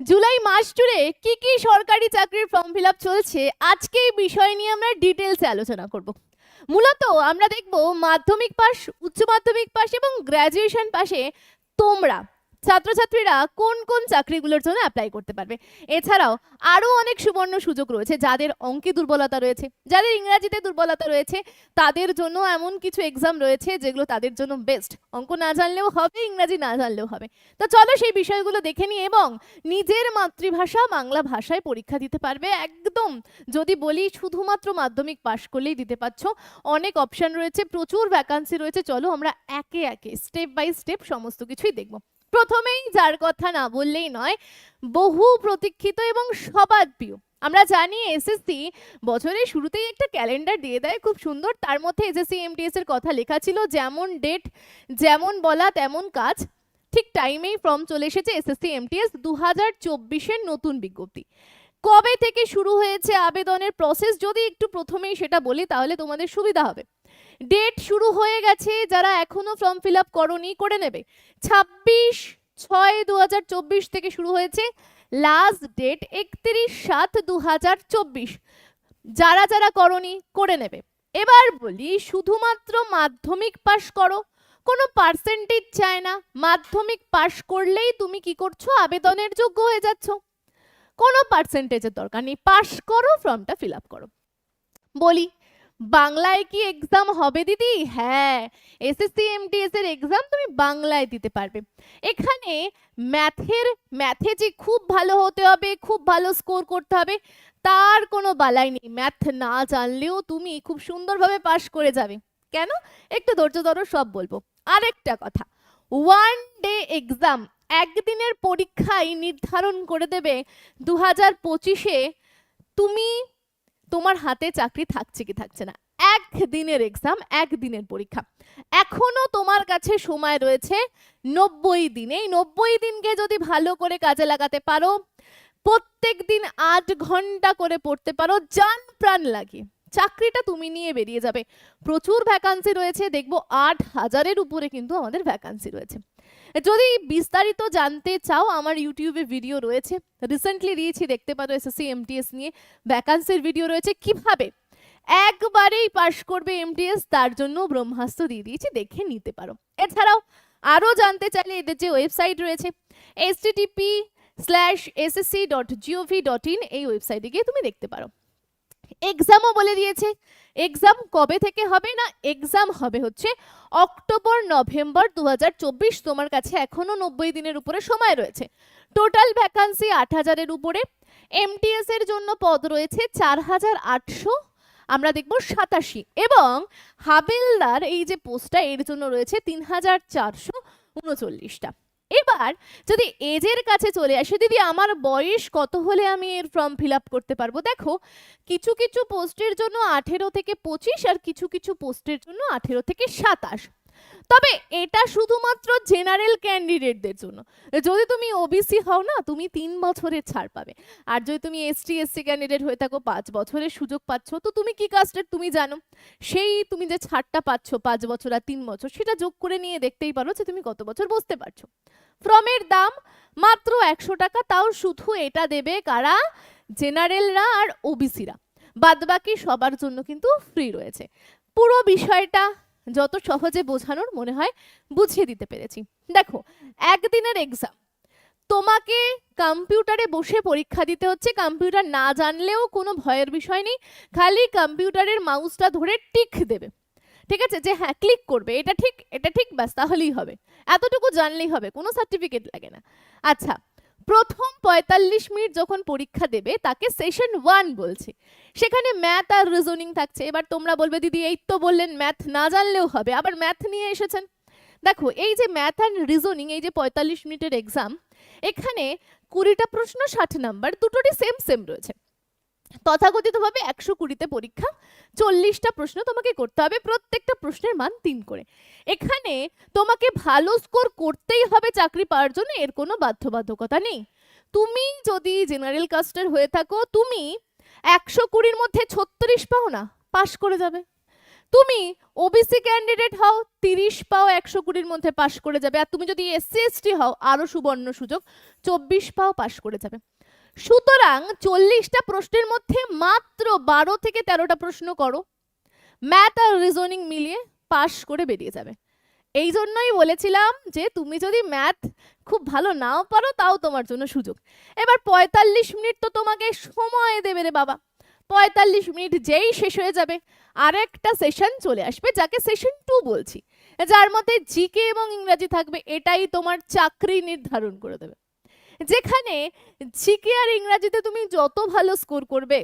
জুলাই মাস জুড়ে কি কি সরকারি চাকরির ফর্ম ফিল চলছে, আজকে এই বিষয় নিয়ে আমরা ডিটেলসে আলোচনা করব। মূলত আমরা দেখব মাধ্যমিক পাশ, উচ্চ মাধ্যমিক পাশ এবং গ্র্যাজুয়েশন পাশে তোমরা ছাত্রছাত্রীরা কোন কোন চাকরিগুলোর জন্য অ্যাপ্লাই করতে পারবে? এছাড়াও আরও অনেক সুবর্ণ সুযোগ রয়েছে যাদের অঙ্কে দুর্বলতা রয়েছে, যাদের ইংরাজিতে দুর্বলতা রয়েছে, তাদের জন্য এমন কিছু এক্সাম রয়েছে যেগুলো তাদের জন্য বেস্ট অঙ্ক না জানলেও হবে, ইংরাজি না জানলেও হবে। তো চলো সেই বিষয়গুলো দেখে নিই এবং নিজের মাতৃভাষা বাংলা ভাষায় পরীক্ষা দিতে পারবে। একদম যদি বলি শুধুমাত্র মাধ্যমিক পাশ করলেই দিতে পারছ। অনেক অপশন রয়েছে, প্রচুর ভ্যাকান্সি রয়েছে। চলো আমরা একে একে স্টেপ বাই স্টেপ সমস্ত কিছুই দেখব। প্রথমেই যার কথা না বললেই নয়, বহু প্রতীক্ষিত এবং সবার প্রিয়। আমরা জানি এসএসসি বছরের শুরুতেই একটা ক্যালেন্ডার দিয়ে দেয়, খুব সুন্দর। তার মধ্যে এসএসসি এমটিএস এর কথা লেখা ছিল, যেমন ডেট, যেমন বলা, তেমন কাজ। ঠিক টাইমেই ফর্ম চলে এসেছে এসএসসি এমটিএস দু হাজার চব্বিশের নতুন বিজ্ঞপ্তি। কবে থেকে শুরু হয়েছে আবেদনের প্রসেস? যদি একটু প্রথমেই সেটা বলি, তাহলে তোমাদের সুবিধা হবে। ডেট শুরু হয়ে গেছে, যারা এখনও ফর্ম ফিল আপ করনি, করে নেবে। ছাব্বিশ ছয় দু থেকে শুরু হয়েছে। লাস্ট ডেট একত্রিশ সাত দু যারা যারা করনি, করে নেবে। এবার বলি, শুধুমাত্র মাধ্যমিক পাশ করো। কোনো পার্সেন্টেজ চায় না। মাধ্যমিক পাশ করলেই তুমি কি করছ? আবেদনের যোগ্য হয়ে যাচ্ছ। কোনো পার্সেন্টেজের দরকার নেই। পাশ করো ফর্মটা ফিল আপ করো। বলি বাংলায় কি এক্সাম হবে দিদি? হ্যাঁ এসএসসি এমটিএস এর এক্সাম তুমি বাংলায় দিতে পারবে। এখানে ম্যাথের ম্যাথে যে খুব ভালো হতে হবে, খুব ভালো স্কোর করতে হবে, তার কোনো বালাই নেই। ম্যাথ না জানলেও তুমি খুব সুন্দরভাবে পাশ করে যাবে। কেন? একটু ধৈর্য ধরো, সব বলব। আরেকটা কথা ওয়ান ডে এক্সাম একদিনের পরীক্ষায় নির্ধারণ করে দেবে দু হাজার পঁচিশে, তুমি তোমার হাতে চাকরি থাকছে কি থাকছে না? এক দিনের এক্সাম একদিনের পরীক্ষা। এখনও তোমার কাছে সময় রয়েছে নব্বই দিন। এই নব্বই দিনকে যদি ভালো করে কাজে লাগাতে পারো, প্রত্যেক দিন আট ঘণ্টা করে পড়তে পারো, জান প্রাণ লাগে। চাকরিটা তুমি নিয়ে বেরিয়ে যাবে। প্রচুর ভ্যাকান্সি রয়েছে, দেখব আট হাজারের উপরে কিন্তু আমাদের ভ্যাকান্সি রয়েছে। যদি বিস্তারিত জানতে চাও, আমার ইউটিউবে ভিডিও রয়েছে। রিসেন্টলি দিয়েছি, দেখতে পারো এসএসসি এমটিএস নিয়ে। ভ্যাকান্সির ভিডিও রয়েছে। কীভাবে একবারেই পাশ করবে এমটিএস তার জন্য ব্রহ্মাস্ত্র দিয়ে দিয়েছি, দেখে নিতে পারো। এছাড়াও আরও জানতে চাইলে এদের যে ওয়েবসাইট রয়েছে S slash SSC dot GOV dot in এই ওয়েবসাইটে গিয়ে তুমি দেখতে পারো। এক্সামও বলে দিয়েছে। এক্সাম কবে থেকে হবে না? এক্সাম হবে হচ্ছে অক্টোবর নভেম্বর দুহাজার চব্বিশ। তোমার কাছে এখনও নব্বই দিনের উপরে সময় রয়েছে। টোটাল ভ্যাকান্সি আট হাজারের উপরে। এমটিএস এর জন্য পদ রয়েছে চার হাজার আটশো। আমরা দেখব সাতাশি। এবং হাবিলদার এই যে পোস্টটা এর জন্য রয়েছে তিন হাজার চারশো উনচল্লিশটা। এবার যদি এজের কাছে চলে আসে দিদি আমার বয়স কত হলে আমি এর ফর্ম ফিল আপ করতে পারব? দেখো, কিছু কিছু পোস্টের জন্য আঠেরো থেকে পঁচিশ আর কিছু কিছু পোস্টের জন্য আঠেরো থেকে সাতাশ। তবে এটা শুধুমাত্র জেনারেল ক্যান্ডিডেটদের জন্য। যদি তুমি ওবিসি হও না, তুমি তিন বছরের ছাড় পাবে। আর যদি তুমি এসটি এসসি ক্যান্ডিডেট হয়ে থাকো, পাঁচ বছরের সুযোগ পাচ্ছ, তো তুমি কি কাস্টের তুমি জানো? সেই তুমি যে ছাড়টা পাচ্ছ, পাঁচ বছর আর তিন বছর, সেটা যোগ করে নিয়ে দেখতেই পারো যে তুমি কত বছর বসতে পারছ। ফ্রমের দাম মাত্র একশো টাকা, তাও শুধু এটা দেবে কারা? জেনারেলরা আর ওবিসিরা বাদবাকি সবার জন্য কিন্তু ফ্রি রয়েছে। পুরো বিষয়টা যত সহজে বোঝানোর মনে হয় বুঝিয়ে দিতে পেরেছি। দেখো, একদিনের এক্সাম তোমাকে কম্পিউটারে বসে পরীক্ষা দিতে হচ্ছে, কম্পিউটার না জানলেও কোনো ভয়ের বিষয় নেই, খালি কম্পিউটারের মাউসটা ধরে টিক দেবে। ঠিক আছে? যে হ্যাঁ ক্লিক করবে, এটা ঠিক এটা ঠিক, ব্যাস, তাহলেই হবে। এতটুকু জানলেই হবে, কোনো সার্টিফিকেট লাগে না। আচ্ছা প্রথম পঁয়তাল্লিশ মিনিট যখন পরীক্ষা দেবে, তাকে সেশন ওয়ান বলছে। সেখানে ম্যাথ আর রিজনিং থাকছে। এবার তোমরা বলবে, দিদি, এই তো বললেন ম্যাথ না জানলেও হবে। আবার ম্যাথ নিয়ে এসেছেন। দেখো, এই যে ম্যাথ অ্যান্ড রিজনিং এই যে পঁয়তাল্লিশ মিনিটের এক্সাম এখানে কুড়িটা প্রশ্ন ষাট নাম্বার দুটোটি সেম সেম রয়েছে। তথাকথিতভাবে একশো কুড়িতে পরীক্ষা, চল্লিশটা প্রশ্ন তোমাকে করতে হবে, প্রত্যেকটা প্রশ্নের মান তিন করে। এখানে তোমাকে ভালো স্কোর করতেই হবে চাকরি পাওয়ার জন্য, এর কোনো বাধ্যবাধকতা নেই। তুমি যদি জেনারেল কাস্টের হয়ে থাকো, তুমি একশো কুড়ির মধ্যে ছত্রিশ পাও না, পাশ করে যাবে। তুমি ওবিসি ক্যান্ডিডেট হও, তিরিশ পাও একশো কুড়ির মধ্যে পাশ করে যাবে। আর তুমি যদি এসসি এসটি হও, আরও সুবর্ণ সুযোগ, চব্বিশ পাও পাশ করে যাবে। সুতরাং চল্লিশটা প্রশ্নের মধ্যে মাত্র বারো থেকে তেরোটা প্রশ্ন করো। ম্যাথ আর রিজনিং মিলিয়ে পাশ করে বেরিয়ে যাবে। এই জন্যই বলেছিলাম যে তুমি যদি ম্যাথ খুব ভালো নাও পারো, তাও তোমার জন্য সুযোগ। এবার পঁয়তাল্লিশ মিনিট তো তোমাকে সময় দেবে রে বাবা। পঁয়তাল্লিশ মিনিট যেই শেষ হয়ে যাবে, আরেকটা সেশন চলে আসবে, যাকে সেশন টু বলছি। যার মধ্যে জিকে এবং ইংরাজি থাকবে, এটাই তোমার চাকরি নির্ধারণ করে দেবে। যেখানে জিকে আর ইংরাজিতে তুমি যত ভালো স্কোর করবে,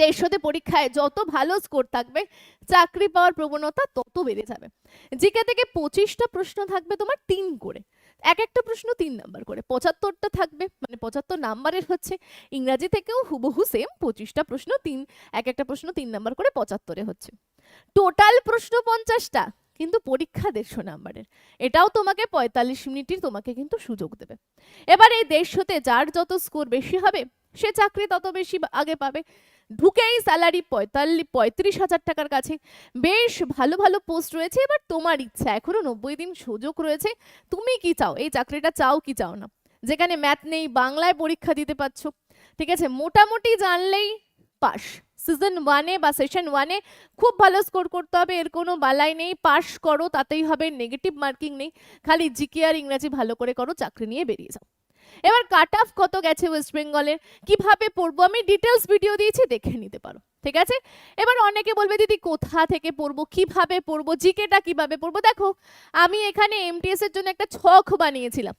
দেড়শোতে পরীক্ষায় যত ভালো স্কোর থাকবে, চাকরি পাওয়ার প্রবণতা তত বেড়ে যাবে। জিকে থেকে পঁচিশটা প্রশ্ন থাকবে তোমার তিন করে। এক একটা প্রশ্ন তিন নাম্বার করে। পঁচাত্তরটা থাকবে মানে পঁচাত্তর নাম্বারের হচ্ছে ইংরাজি থেকেও হুবহু সেম পঁচিশটা প্রশ্ন তিন, এক একটা প্রশ্ন তিন নাম্বার করে পঁচাত্তরে হচ্ছে। টোটাল প্রশ্ন পঞ্চাশটা। কিন্তু পরীক্ষা দেড়শো নাম্বারের। এটাও তোমাকে পঁয়তাল্লিশ মিনিটের তোমাকে কিন্তু সুযোগ দেবে। এবার এই দেড়শোতে যার যত স্কোর বেশি হবে, সে চাকরি তত বেশি আগে পাবে। ঢুকেই স্যালারি পঁয়তাল্লিশ পঁয়ত্রিশ হাজার টাকার কাছে। বেশ ভালো ভালো পোস্ট রয়েছে। এবার তোমার ইচ্ছা, এখনও নব্বই দিন সুযোগ রয়েছে। তুমি কি চাও? এই চাকরিটা চাও কি চাও না? যেখানে ম্যাথ নেই, বাংলায় পরীক্ষা দিতে পারছ। ঠিক আছে, মোটামুটি জানলেই পাস। সিজন ওয়ানে বা সেশন ওয়ানে খুব ভালো স্কোর করতে হবে, এর কোনো বালাই নেই। পাস করো, তাতেই হবে নেগেটিভ মার্কিং নেই। খালি জিকে আর ইংরাজি ভালো করে করো, চাকরি নিয়ে বেরিয়ে যাও। এবার কাট অফ কত গেছে ওয়েস্ট বেঙ্গলের কীভাবে পড়ব? আমি ডিটেলস ভিডিও দিয়েছি, দেখে নিতে পারো। ঠিক আছে? এবার অনেকে বলবে, দিদি, কোথা থেকে পড়ব? কীভাবে পড়ব? জিকেটা কীভাবে পড়ব? দেখো, আমি এখানে এমটিএস এর জন্য একটা ছক বানিয়েছিলাম।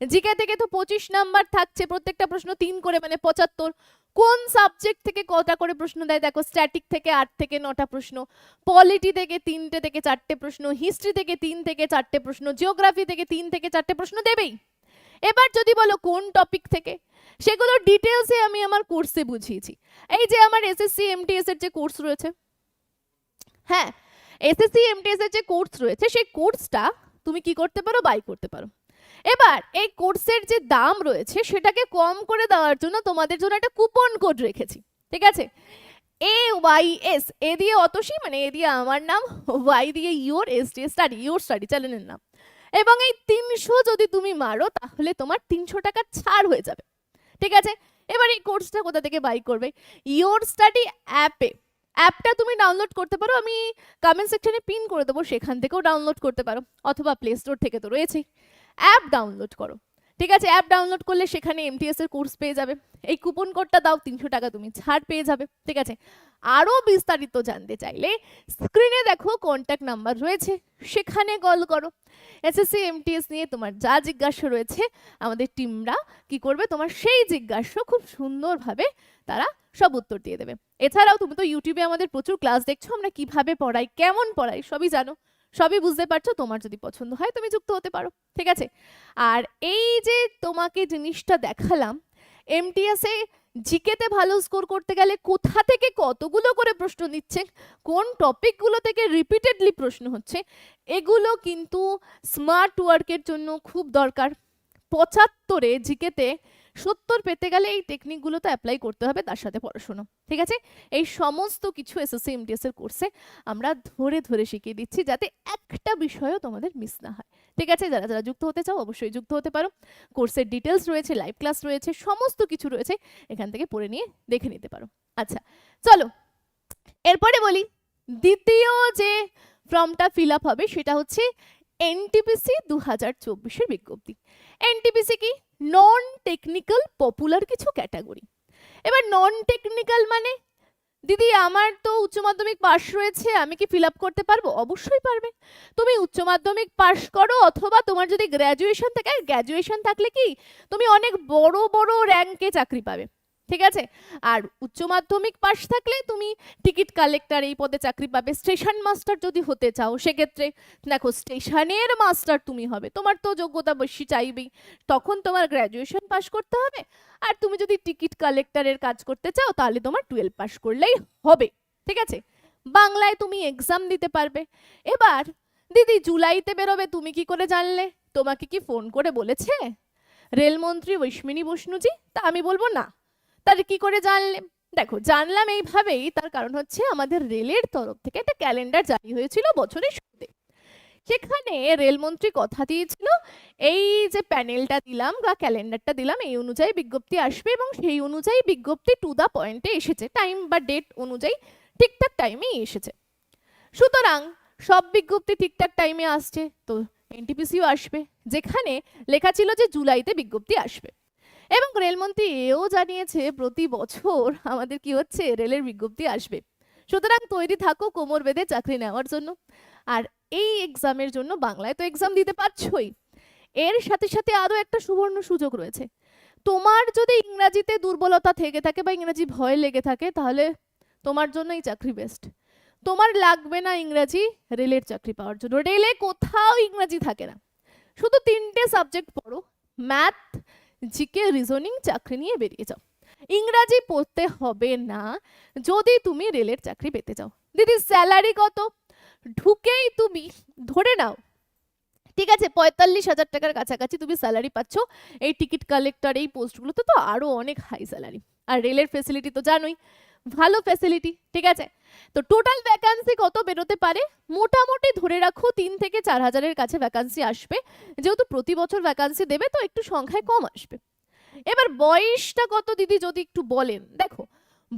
জিকে থেকে তো পঁচিশ নাম্বার থাকছে, প্রত্যেকটা প্রশ্ন তিন করে মানে পঁচাত্তর। কোন সাবজেক্ট থেকে কটা করে প্রশ্ন দেয়? দেখো স্ট্যাটিক থেকে আট থেকে নটা প্রশ্ন পলিটি থেকে তিনটে থেকে চারটে প্রশ্ন হিস্ট্রি থেকে তিন থেকে চারটে প্রশ্ন জিওগ্রাফি থেকে তিন থেকে চারটে প্রশ্ন দেবেই। এবার যদি বলো কোন টপিক থেকে, সেগুলো ডিটেলসে আমি আমার কোর্সে বুঝিয়েছি। এই যে আমার এসএসসি এমটিএস এর যে কোর্স রয়েছে হ্যাঁ এসএসসি এমটিএস এর যে কোর্স রয়েছে, সেই কোর্সটা তুমি কি করতে পারো? বাই করতে পারো। এবার এই কোর্সের যে দাম রয়েছে সেটাকে কম করে দেওয়ার জন্য তোমাদের জন্য একটা কুপন কোড রেখেছি, ঠিক আছে? এ ওয়াই এস এ দিয়ে অতসী মানে এ দিয়ে আমার নাম ওয়াই দিয়ে your S D study your study চ্যানেলের নাম। এবং এই তিনশো যদি তুমি মারো, তাহলে তোমার তিনশো টাকা ছাড় হয়ে যাবে, ঠিক আছে? এবার এই কোর্সটা কোথা থেকে বাই করবে? ইওর স্টাডি অ্যাপে অ্যাপটা তুমি ডাউনলোড করতে পারো, আমি কমেন্ট সেকশনে পিন করে দেবো, সেখান থেকেও ডাউনলোড করতে পারো, অথবা প্লে স্টোর থেকে তো রয়েছেই। অ্যাপ ডাউনলোড করো। ঠিক আছে? অ্যাপ ডাউনলোড করলে সেখানে এমটিএস এর কোর্স পেয়ে যাবে। এই কুপন কোডটা দাও, তিনশো টাকা তুমি ছাড় পেয়ে যাবে। ঠিক আছে? আরও বিস্তারিত জানতে চাইলে স্ক্রিনে দেখো কন্ট্যাক্ট নাম্বার রয়েছে। সেখানে কল করো। এসএসসি এমটিএস নিয়ে তোমার যা জিজ্ঞাসা রয়েছে, আমাদের টিমরা কি করবে? তোমার সেই জিজ্ঞাসা খুব সুন্দরভাবে তারা সব উত্তর দিয়ে দেবে। এছাড়াও তুমি তো ইউটিউবে আমাদের প্রচুর ক্লাস দেখছ, আমরা কীভাবে পড়াই, কেমন পড়াই, সবই জানো। সবই বুঝতে পারছ, তোমার যদি পছন্দ হয় তুমি যুক্ত হতে পারো, ঠিক আছে? আর এই যে তোমাকে জিনিসটা দেখালাম এমটিএসে জিকেতে ভালো স্কোর করতে গেলে কোথা থেকে কতগুলো করে প্রশ্ন নিচ্ছে, কোন টপিকগুলো থেকে রিপিটেডলি প্রশ্ন হচ্ছে, এগুলো কিন্তু স্মার্ট ওয়ার্কের জন্য খুব দরকার। পঁচাত্তরে জিকেতে সত্তর পেতে গেলে এই টেকনিকগুলো তো অ্যাপ্লাই করতে হবে তার সাথে পড়াশোনা, ঠিক আছে? এই সমস্ত কিছু এসএসসি এমটিএস এর কোর্সে আমরা ধরে ধরে শিখিয়ে দিচ্ছি যাতে একটা বিষয়ও তোমাদের মিস না হয়, ঠিক আছে? যারা যারা যুক্ত হতে চাও অবশ্যই যুক্ত হতে পারো। কোর্সের ডিটেলস রয়েছে লাইভ ক্লাস রয়েছে, সমস্ত কিছু রয়েছে, এখান থেকে পড়ে নিয়ে দেখে নিতে পারো। আচ্ছা চলো, এরপরে বলি, দ্বিতীয় যে ফর্মটা ফিল আপ হবে সেটা হচ্ছে এনটিপিসি দু হাজার চব্বিশের বিজ্ঞপ্তি। এনটিপিসি কি? নন টেকনিক্যাল পপুলার কিছু ক্যাটাগরি এবার নন টেকনিক্যাল মানে? দিদি, আমার তো উচ্চ মাধ্যমিক পাস রয়েছে, আমি কি ফিল আপ করতে পারব? অবশ্যই পারবে। তুমি উচ্চ মাধ্যমিক পাস করো অথবা তোমার যদি গ্র্যাজুয়েশন থাকে গ্র্যাজুয়েশন থাকলে কি? তুমি অনেক বড় বড় র্যাঙ্কে চাকরি পাবে। ঠিক আছে? আর উচ্চ মাধ্যমিক পাস থাকলে তুমি টিকিট কালেক্টর এই পদে চাকরি পাবে। স্টেশন মাস্টার যদি হতে চাও, সেক্ষেত্রে দেখো, স্টেশনের মাস্টার তুমি হবে। তোমার তো যোগ্যতা বেশি চাইবেই। তখন তোমার গ্র্যাজুয়েশন পাস করতে হবে। আর তুমি যদি টিকিট কালেক্টরের কাজ করতে চাও, তাহলে তোমার টুয়েলভ পাস করলেই হবে। ঠিক আছে? বাংলায় তুমি এক্সাম দিতে পারবে। এবার, দিদি, জুলাইতে বেরোবে, তুমি কি করে জানলে? তোমাকে কি ফোন করে বলেছে? রেলমন্ত্রী ঐশ্মিনী বসনুজি তা আমি বলব না। তাহলে কি করে জানলে দেখো, জানলাম এইভাবেই তার কারণ হচ্ছে আমাদের রেলের তরফ থেকে একটা ক্যালেন্ডার জারি হয়েছিল বছরের শুরুতে। সেখানে রেলমন্ত্রী কথা দিয়েছিল, এই যে প্যানেলটা দিলাম বা ক্যালেন্ডারটা দিলাম, এই অনুযায়ী বিজ্ঞপ্তি আসবে এবং সেই অনুযায়ী বিজ্ঞপ্তি টু দা পয়েন্টে এসেছে। টাইম বা ডেট অনুযায়ী ঠিকঠাক টাইমেই এসেছে। সুতরাং সব বিজ্ঞপ্তি ঠিকঠাক টাইমে আসছে, তো এনটিপিসিও আসবে। যেখানে লেখা ছিল যে জুলাইতে বিজ্ঞপ্তি আসবে। এবং রেলমন্ত্রী এও জানিয়েছে, প্রতি বছর আমাদের কি হচ্ছে? রেলের বিজ্ঞপ্তি আসবে। সুতরাং তৈরি থাকো কোমর বেঁধে চাকরি নেওয়ার জন্য। আর এই এক্সামের জন্য বাংলায় তো এক্সাম দিতে পারছই। এর সাথে সাথে আরও একটা সুবর্ণ সুযোগ রয়েছে। তোমার যদি ইংরাজিতে দুর্বলতা থেকে থাকে বা ইংরাজি ভয় লেগে থাকে, তাহলে তোমার জন্য এই চাকরি বেস্ট তোমার লাগবে না ইংরাজি, রেলের চাকরি পাওয়ার জন্য। রেলে কোথাও ইংরাজি থাকে না। শুধু তিনটে সাবজেক্ট পড়ো। ম্যাথ জিকে রিজনিং চাকরি নিয়ে বেরিয়ে যাও। ইংরাজি পড়তে হবে না, যদি তুমি রেলের চাকরি পেতে চাও। দিদি স্যালারি কত? ঢুকেই তুমি ধরে নাও। ঠিক আছে, পঁয়তাল্লিশ হাজার টাকার কাছাকাছি তুমি স্যালারি পাচ্ছ। এই টিকিট কালেক্টর এই পোস্টগুলোতে তো আরও অনেক হাই স্যালারি আর রেলের ফেসিলিটি তো জানোই। ভালো ফেসিলিটি ঠিক আছে? তো টোটাল ভ্যাকান্সি কত বেরোতে পারে? মোটামুটি ধরে রাখো তিন থেকে চার হাজারের কাছে ভ্যাকান্সি আসবে। যেহেতু প্রতি বছর ভ্যাকান্সি দেবে, তো একটু সংখ্যায় কম আসবে। এবার বয়সটা কত দিদি যদি একটু বলেন? দেখো,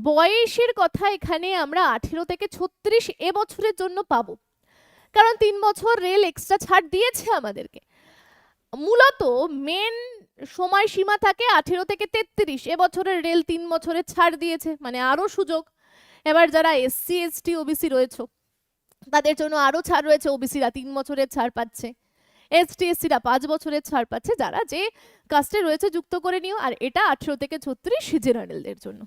বয়সের কথা এখানে আমরা আঠেরো থেকে ছত্রিশ এবছরের জন্য পাবো। কারণ তিন বছর রেল এক্সট্রা ছাড় দিয়েছে আমাদেরকে। মূলত মেন সময়সীমা থাকে আঠেরো থেকে তেত্রিশ। এবছরের রেল তিন বছরের ছাড় দিয়েছে মানে আরও সুযোগ। এবার যারা এসসি এসটি ওবিসি রয়েছে, তাদের জন্য আরও ছাড় রয়েছে। ওবিসিরা তিন বছরের ছাড় পাচ্ছে। এসটি এসসিরা পাঁচ বছরের ছাড় পাচ্ছে। যারা যে কাস্টে রয়েছে, যুক্ত করে নিও। আর এটা আঠেরো থেকে ছত্রিশ জেনারেলদের জন্য।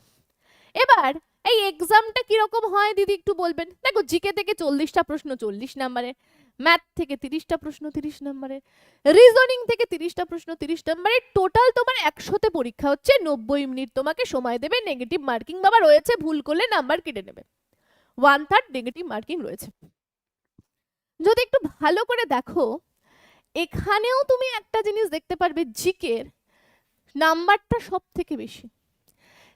এবার এই এক্সামটা কীরকম হয়, দিদি একটু বলবেন? দেখো, জিকে থেকে চল্লিশটা প্রশ্ন, চল্লিশ নাম্বারের ম্যাথ থেকে তিরিশটা প্রশ্ন, তিরিশ নাম্বারের রিজনিং থেকে তিরিশটা প্রশ্ন, তিরিশ নাম্বারের টোটাল তোমার একশোতে পরীক্ষা হচ্ছে নব্বই মিনিট। তোমাকে সময় দেবে নেগেটিভ মার্কিং বাবা রয়েছে, ভুল করলে নাম্বার কেটে নেবে। ওয়ান থার্ড নেগেটিভ মার্কিং রয়েছে। যদি একটু ভালো করে দেখো, এখানেও তুমি একটা জিনিস দেখতে পারবে, জিকের নাম্বারটা সব থেকে বেশি।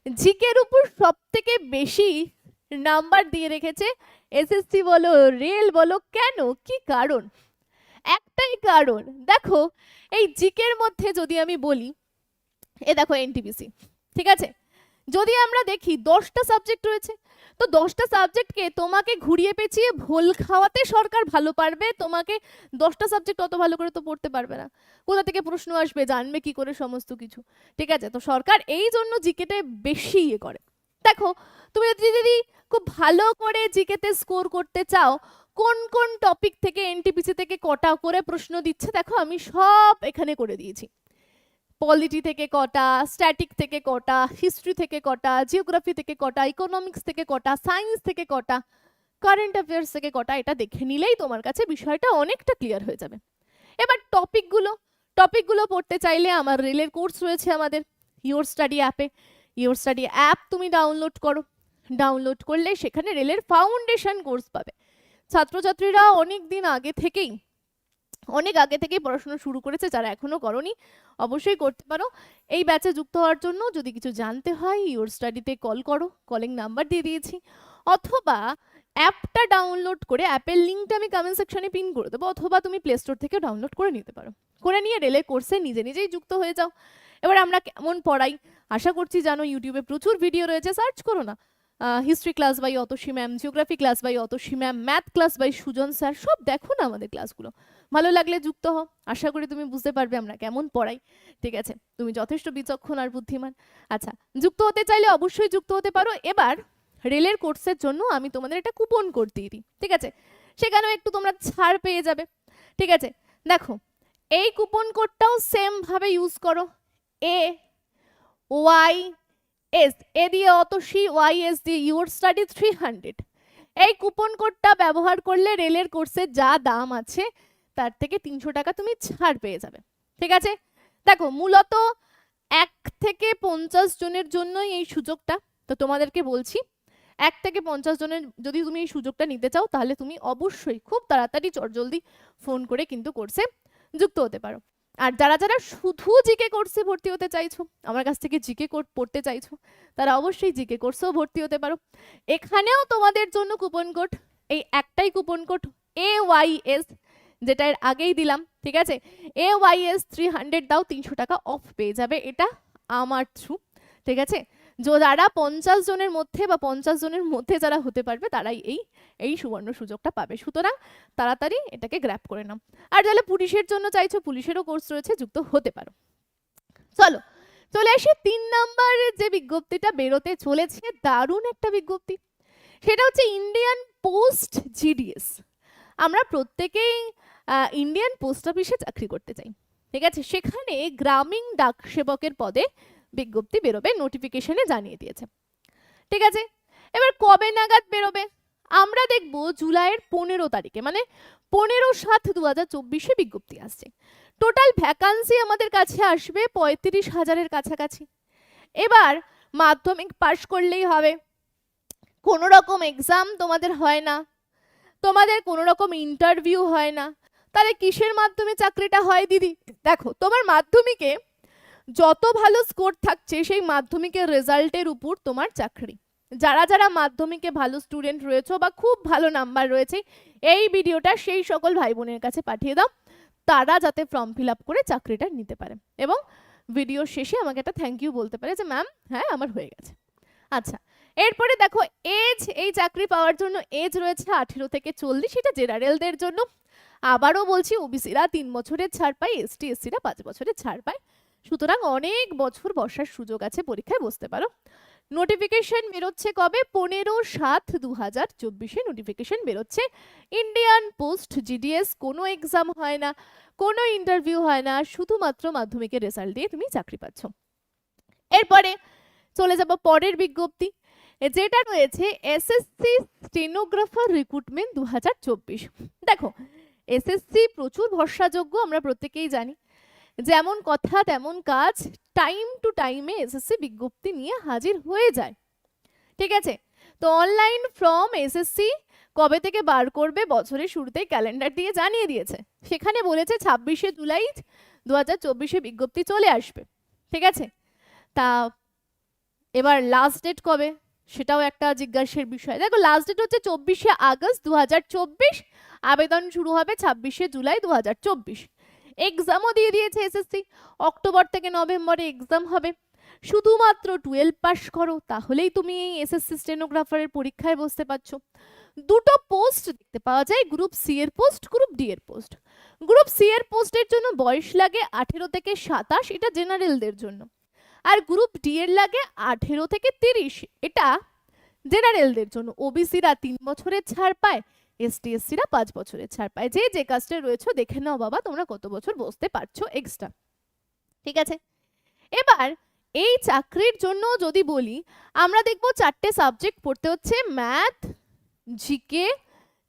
জিকের উপর সব থেকে বেশি নাম্বার দিয়ে রেখেছে। এসএসসি বলো, রেল বলো, কেন? কি কারণ? একটাই কারণ, দেখো, এই জিকের মধ্যে যদি আমি বলি, এ দেখো এনটিপিসি ঠিক আছে? যদি আমরা দেখি, দশটা সাবজেক্ট রয়েছে, তো দশটা সাবজেক্টকে তোমাকে ঘুরিয়ে পেঁচিয়ে ভোল খাওয়াতে সরকার ভালো পারবে? তোমাকে দশটা সাবজেক্ট অত ভালো করে তো পড়তে পারবে না। কোথা থেকে প্রশ্ন আসবে? জানবে কি করে সমস্ত কিছু, ঠিক আছে? তো সরকার এই জন্য জিকেতে বেশি ইয়ে করে। দেখো, তুমি যদি দিদি খুব ভালো করে জিকেতে স্কোর করতে চাও, কোন কোন টপিক থেকে এনটিপিসি থেকে কটা করে প্রশ্ন দিচ্ছে, দেখো আমি সব এখানে করে দিয়েছি। পলিটি থেকে কটা স্ট্যাটিক থেকে কটা হিস্ট্রি থেকে কটা জিওগ্রাফি থেকে কটা ইকোনমিক্স থেকে কটা সায়েন্স থেকে কটা কারেন্ট অ্যাফেয়ার্স থেকে কটা, এটা দেখে নিলেই তোমার কাছে বিষয়টা অনেকটা ক্লিয়ার হয়ে যাবে। এবার টপিকগুলো টপিকগুলো পড়তে চাইলে আমার রেলের কোর্স রয়েছে আমাদের ইওর স্টাডি অ্যাপে ইওর স্টাডি অ্যাপ তুমি ডাউনলোড করো। ডাউনলোড করলে সেখানে রেলের ফাউন্ডেশন কোর্স পাবে। ছাত্রছাত্রীরা অনেক দিন আগে থেকেই, অনেক আগে থেকেই পড়াশোনা শুরু করেছে, যারা এখনও করনি, অবশ্যই করতে পারো। এই ব্যাচে যুক্ত হওয়ার জন্য যদি কিছু জানতে হয় ইওর স্টাডিতে কল করো কলিং নাম্বার দিয়ে দিয়েছি। অথবা অ্যাপটা ডাউনলোড করে অ্যাপের লিঙ্কটা আমি কমেন্ট সেকশনে পিন করে দেবো, অথবা তুমি প্লে স্টোর থেকে ডাউনলোড করে নিতে পারো। করে নিয়ে রেলে কোর্সে নিজে নিজেই যুক্ত হয়ে যাও। এবার আমরা কেমন পড়াই? আশা করছি জানো ইউটিউবে প্রচুর ভিডিও রয়েছে সার্চ করো না। History class by Atasi ma'am geography class by Atasi ma'am math class by Sujan sir সব দেখো না আমাদের ক্লাসগুলো ভালো লাগলে যুক্ত হও। আশা করি তুমি বুঝতে পারবে আমরা কেমন পড়াই। ঠিক আছে, তুমি যথেষ্ট বিচক্ষণ আর বুদ্ধিমান। আচ্ছা যুক্ত হতে চাইলে অবশ্যই যুক্ত হতে পারো। এবার রেলের কোর্সের জন্য আমি তোমাদের একটা কুপন কোড দিয়ে দিই। ঠিক আছে, সেখানেও একটু তোমরা ছাড় পেয়ে যাবে। ঠিক আছে, দেখো, এই কুপন কোডটাও সেমভাবে ইউজ করো। এ ওয়াই এস এ দিয়ে অতসী ওয়াই এস দিয়ে ইউর স্টাডি থ্রি হান্ড্রেড এই কুপন কোডটা ব্যবহার করলে রেলের কোর্সের যা দাম আছে, তার থেকে তিনশো টাকা তুমি ছাড় পেয়ে যাবে। ঠিক আছে? দেখো, মূলত এক থেকে পঞ্চাশ জনের জন্যই এই সুযোগটা, তো তোমাদেরকে বলছি, এক থেকে পঞ্চাশ জনের যদি তুমি এই সুযোগটা নিতে চাও, তাহলে তুমি অবশ্যই খুব তাড়াতাড়ি চটজলদি ফোন করে কিন্তু কোর্সে যুক্ত হতে পারো। আর যারা যারা শুধু জিকে কোর্সে ভর্তি হতে চাইছো, আমার কাছ থেকে জিকে কোর্স পড়তে চাইছো, তারা অবশ্যই জিকে কোর্সেও ভর্তি হতে পারো। এখানেও তোমাদের জন্য কুপন কোড, এই একটাই coupon code A Y S যেটা এর আগেই দিলাম, ঠিক আছে? A Y S three hundred দাও, তিনশো টাকা অফ পেয়ে যাবে, এটা আমার থ্রু ঠিক আছে? যারা পঞ্চাশ জনের মধ্যে বা পঞ্চাশ জনের মধ্যে যারা হতে পারবে, তারাই এই এই সুবর্ণ সুযোগটা পাবে। সুতরাং তাড়াতাড়ি এটাকে গ্র্যাপ করে নাও। আর যারা পুলিশের জন্য চাইছো, পুলিশেরও কোর্স রয়েছে, যুক্ত হতে পারো। চলো, চলে আসি তিন নম্বরের যে বিজ্ঞপ্তিটা, বেরোতে চলেছে দারুণ একটা বিজ্ঞপ্তি। সেটা হচ্ছে ইন্ডিয়ান পোস্ট জিডিএস আমরা প্রত্যেকেই ইন্ডিয়ান পোস্ট অফিসে চাকরি করতে চাই। ঠিক আছে? সেখানে গ্রামীণ ডাক সেবকের পদে বিজ্ঞপ্তি বেরোবে নোটিফিকেশনে জানিয়ে দিয়েছে। ঠিক আছে, এবার কবে নাগাদ বেরোবে? আমরা দেখব জুলাইয়ের পনেরো তারিখে মানে পনেরো সাত দু হাজার চব্বিশে বিজ্ঞপ্তি আসছে। টোটাল ভ্যাকান্সি আমাদের কাছে আসবে পঁয়ত্রিশ হাজারের কাছাকাছি। এবার মাধ্যমিক পাশ করলেই হবে। কোনো রকম এক্সাম তোমাদের হয় না। তোমাদের কোনো রকম ইন্টারভিউ হয় না। তাহলে কিসের মাধ্যমে চাকরিটা হয় দিদি? দেখো, তোমার মাধ্যমিকে যত ভালো স্কোর থাকছে, সেই মাধ্যমিকের রেজাল্টের উপর তোমার চাকরি। যারা যারা মাধ্যমিকে ভালো স্টুডেন্ট রয়েছে বা খুব ভালো নাম্বার রয়েছে, এই ভিডিওটা সেই সকল ভাই বোনের কাছে পাঠিয়ে দাও। তারা যাতে ফর্ম ফিল আপ করে চাকরিটা নিতে পারে। এবং ভিডিও শেষে আমাকে একটা থ্যাংক ইউ বলতে পারে যে ম্যাম হ্যাঁ আমার হয়ে গেছে। আচ্ছা এরপরে দেখো এজ এই চাকরি পাওয়ার জন্য এজ রয়েছে আঠেরো থেকে চল্লিশ, এটা জেনারেলদের জন্য। আবারও বলছি ওবিসিরা তিন বছরের ছাড় পায় এসটি এসসিরা পাঁচ বছরের ছাড় পায়। সুতরাং অনেক বছর বসার সুযোগ আছে, পরীক্ষায় বসতে পারো। নোটিফিকেশন বেরোচ্ছে কবে? পনেরো সাত দু হাজার চব্বিশে নোটিফিকেশন বেরোচ্ছে। ইন্ডিয়ান পোস্ট জিডিএস কোনো এক্সাম হয় না, কোনো ইন্টারভিউ হয় না, শুধুমাত্র মাধ্যমিকের রেজাল্ট দিয়ে তুমি চাকরি পাচ্ছ। এরপরে চলে যাব পরের বিজ্ঞপ্তি, যেটা রয়েছে এসএসসি স্টেনোগ্রাফার রিক্রুটমেন্ট দু দেখো এসএসসি প্রচুর ভরসাযোগ্য, আমরা প্রত্যেকেই জানি। যেমন কথা, তেমন কাজ টাইম টু টাইমে এসএসসি বিজ্ঞপ্তি নিয়ে হাজির হয়ে যায়। ঠিক আছে? তো অনলাইন ফর্ম এসএসসি কবে থেকে বার করবে বছরের শুরুতেই ক্যালেন্ডার দিয়ে জানিয়ে দিয়েছে। সেখানে বলেছে ছাব্বিশে জুলাই দু হাজার চব্বিশে বিজ্ঞপ্তি চলে আসবে। ঠিক আছে? তা এবার লাস্ট ডেট কবে? সেটাও একটা জিজ্ঞাসার বিষয়। দেখো লাস্ট ডেট হচ্ছে চব্বিশে আগস্ট দু হাজার চব্বিশ। আবেদন শুরু হবে ছাব্বিশে জুলাই দু এক্সামও দিয়ে দিয়েছে এসএসসি অক্টোবর থেকে নভেম্বরে এক্সাম হবে। শুধুমাত্র টুয়েলভ পাস করো, তাহলেই তুমি এই এসএসসি স্টেনোগ্রাফারের পরীক্ষায় বসতে পারছ। দুটো পোস্ট দেখতে পাওয়া যায় গ্রুপ সি এর পোস্ট গ্রুপ ডি এর পোস্ট গ্রুপ সি এর পোস্টের জন্য বয়স লাগে আঠেরো থেকে সাতাশ, এটা জেনারেলদের জন্য। আর গ্রুপ ডি এর লাগে আঠেরো থেকে তিরিশ, এটা জেনারেলদের জন্য। ওবিসিরা তিন বছরের ছাড় পায় এসটি এসসিরা পাঁচ বছরের ছাড় পায়। যে যে কাস্টে রয়েছে, দেখে নাও বাবা, তোমরা কত বছর বসতে পারছ এক্সট্রা ঠিক আছে? এবার, এই চাকরির জন্য যদি বলি, আমরা দেখব চারটে সাবজেক্ট পড়তে হচ্ছে ম্যাথ জিকে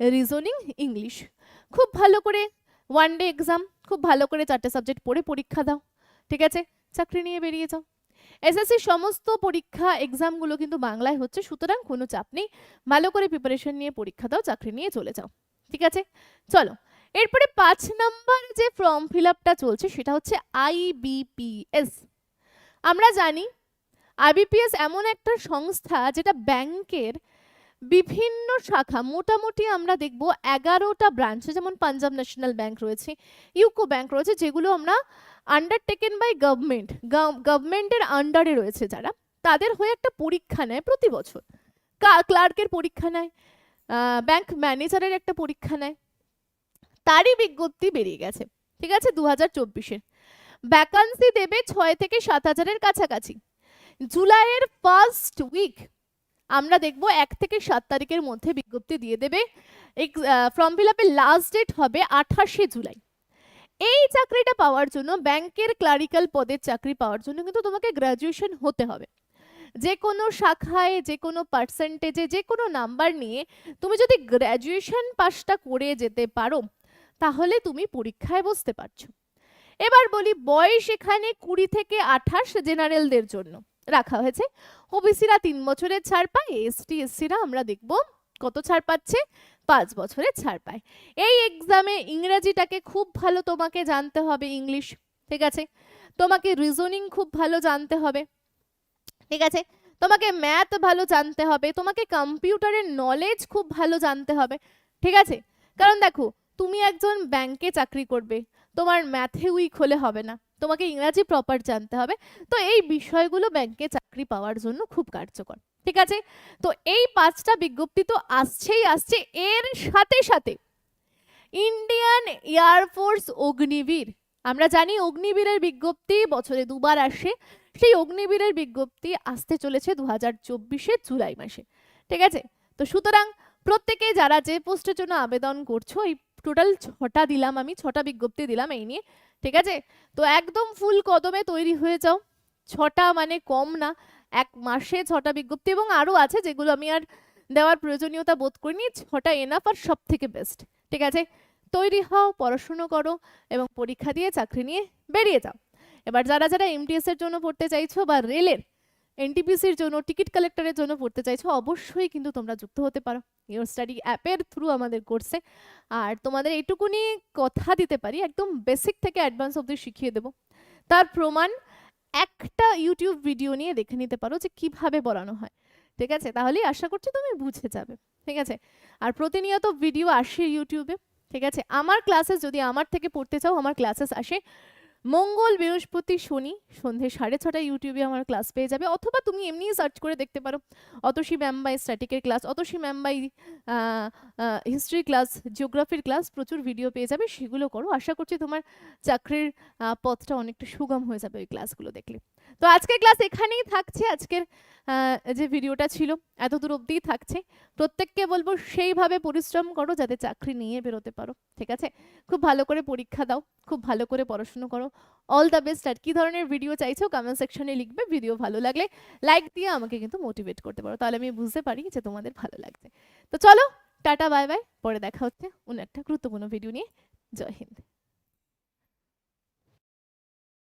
রিজনিং ইংলিশ খুব ভালো করে ওয়ান ডে এক্সাম খুব ভালো করে চারটে সাবজেক্ট পড়ে পরীক্ষা দাও। ঠিক আছে? চাকরি নিয়ে বেরিয়ে যাও। এসএসসি সমস্ত পরীক্ষা এক্সামগুলো কিন্তু বাংলায় হচ্ছে, সুতরাং কোনো চাপ নেই। ভালো করে প্রিপারেশন নিয়ে পরীক্ষা দাও, চাকরি নিয়ে চলে যাও। ঠিক আছে? চলো, এরপরে পাঁচ নাম্বার যে ফর্ম ফিল চলছে, সেটা হচ্ছে আইবিপিএস আমরা জানি আইবিপিএস এমন একটা সংস্থা যেটা ব্যাংকের বিভিন্ন শাখা, মোটামুটি আমরা দেখব এগারোটা ব্রাঞ্চে যেমন পাঞ্জাব ন্যাশনাল ব্যাংক রয়েছে ইউকো ব্যাংক রয়েছে, যেগুলো আমরা আন্ডারটেকেন বাই গভর্নমেন্ট গভর্নমেন্টের আন্ডারে রয়েছে যারা, তাদের হয়ে একটা পরীক্ষা নেয় প্রতি বছর। ক্লার্কের পরীক্ষা নেয় ব্যাংক ম্যানেজারের একটা পরীক্ষা নেয়। তারই বিজ্ঞপ্তি বেরিয়ে গেছে, ঠিক আছে? দু হাজার চব্বিশের ভ্যাকান্সি দেবে ছয় থেকে সাত হাজারের কাছাকাছি। জুলাইয়ের ফার্স্ট উইক আমরা দেখব এক থেকে সাত তারিখের মধ্যে বিজ্ঞপ্তি দিয়ে দেবে। ফর্ম ফিল আপের লাস্ট ডেট হবে আঠাশে জুলাই। এই চাকরিটা পাওয়ার জন্য ব্যাংকের ক্লারিক্যাল পদের চাকরি পাওয়ার জন্য কিন্তু তোমাকে গ্র্যাজুয়েশন হতে হবে। যে কোনো শাখায়, যে কোনো পার্সেন্টেজে যে কোনো নাম্বার নিয়ে তুমি যদি গ্র্যাজুয়েশন পাসটা করে যেতে পারো, তাহলে তুমি পরীক্ষায় বসতে পারছ। এবার বলি বয়স এখানে কুড়ি থেকে আঠাশ জেনারেলদের জন্য। রাখা হয়েছে। ওবিসিরা তিন বছরের ছাড় পায় এসটি এসসিরা আমরা দেখব কত ছাড় পাচ্ছে, পাঁচ বছরের ছাড় পায়। এই এক্সামে ইংরেজিটাকে খুব ভালো তোমাকে জানতে হবে, ইংলিশ, ঠিক আছে? তোমাকে রিজনিং খুব ভালো জানতে হবে, ঠিক আছে? তোমাকে ম্যাথ ভালো জানতে হবে, তোমাকে কম্পিউটারের নলেজ খুব ভালো জানতে হবে, ঠিক আছে? কারণ দেখো, তুমি একজন ব্যাংকে চাকরি করবে, তোমার ম্যাথে উইক হলে হবে না। তোমাকে ইংরাজি প্রপার জানতে হবে। তো এই বিষয়গুলো ব্যাংকে চাকরি পাওয়ার জন্য খুব কার্যকর, ঠিক আছে? তো এই পাঁচটা বিজ্ঞপ্তি তো আসছেই আসছে। এর সাথে সাথে ইন্ডিয়ান এয়ারফোর্স অগ্নিবীর, আমরা জানি অগ্নিবীরের বিজ্ঞপ্তি বছরে দুবার আসে। সেই অগ্নিবীরের বিজ্ঞপ্তি আসতে চলেছে দু হাজার চব্বিশে জুলাই মাসে, ঠিক আছে? তো সুতরাং প্রত্যেকে যারা যে পোস্টের জন্য আবেদন করছ, এই টোটাল ছটা দিলাম আমি, ছটা বিজ্ঞপ্তি দিলাম এই নিয়ে। ঠিক আছে? তো একদম ফুল কদমে তৈরি হয়ে যাও। ছটা মানে কম না, এক মাসে ছটা বিজ্ঞপ্তি এবং আরও আছে যেগুলো আমি আর দেওয়ার প্রয়োজনীয়তা বোধ করিনি। ছটা এনাফ আর সব থেকে বেস্ট ঠিক আছে? তৈরি হও, পড়াশুনো করো এবং পরীক্ষা দিয়ে চাকরি নিয়ে বেরিয়ে যাও। এবার যারা যারা এমটিএস এর জন্য পড়তে চাইছো বা রেলের এনটিপিসির জন্য টিকিট কালেক্টরের জন্য পড়তে চাইছো, অবশ্যই কিন্তু তোমরা যুক্ত হতে পারো। ইওর স্টাডি অ্যাপের থ্রু আমাদের কোর্সে আর তোমাদের এইটুকুনি কথা দিতে পারি, একদম বেসিক থেকে অ্যাডভান্স অবধি শিখিয়ে দেবো। তার প্রমাণ, একটা ইউটিউব ভিডিও নিয়ে দেখে নিতে পারো যে কীভাবে পড়ানো হয়। ঠিক আছে? তাহলেই আশা করছি তুমি বুঝে যাবে। ঠিক আছে? আর প্রতিনিয়ত ভিডিও আসে ইউটিউবে ঠিক আছে? আমার ক্লাসেস যদি আমার থেকে পড়তে চাও, আমার ক্লাসেস আসে মঙ্গল বৃহস্পতি শনি সন্ধে সাড়ে ছটায় ইউটিউবে আমার ক্লাস পেয়ে যাবে। অথবা তুমি এমনিই সার্চ করে দেখতে পারো। Atasi ma'am by স্ট্যাটিকের class Atasi ma'am by history class জিওগ্রাফির class প্রচুর ভিডিও পেয়ে যাবে। সেগুলো করো। আশা করছি তোমার চাকরির পথটা অনেকটা সুগম হয়ে যাবে ওই ক্লাসগুলো দেখলে। তো আজকের ক্লাস এখানেই থাকছে। আজকের যে ভিডিওটা ছিল এত দূর অবধিই থাকছে। প্রত্যেককে বলব সেইভাবে পরিশ্রম করো যাতে চাকরি নিয়ে বেরোতে পারো। ঠিক আছে? খুব ভালো করে পরীক্ষা দাও। খুব ভালো করে পড়াশুনো করো। অল দ্য বেস্ট আর কী ধরনের ভিডিও চাইছো কমেন্ট সেকশনে লিখবে ভিডিও ভালো লাগলে লাইক দিয়ে আমাকে কিন্তু মোটিভেট করতে পারো। তাহলে আমি বুঝতে পারি যে তোমাদের ভালো লাগছে। তো চলো, টাটা বাই বাই পরে দেখা হচ্ছে অন্য একটা গুরুত্বপূর্ণ ভিডিও নিয়ে। জয় হিন্দ।